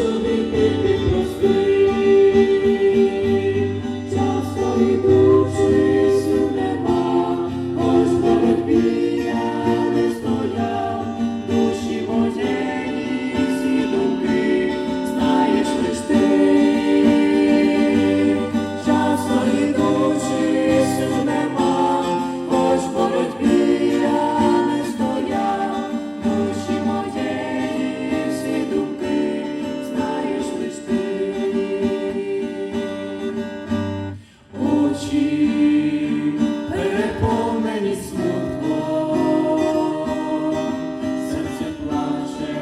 to be. переповнені смутком, серце плаче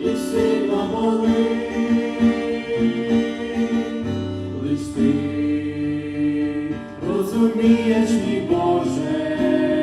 і сильно болить, лиш розумієш мій Боже.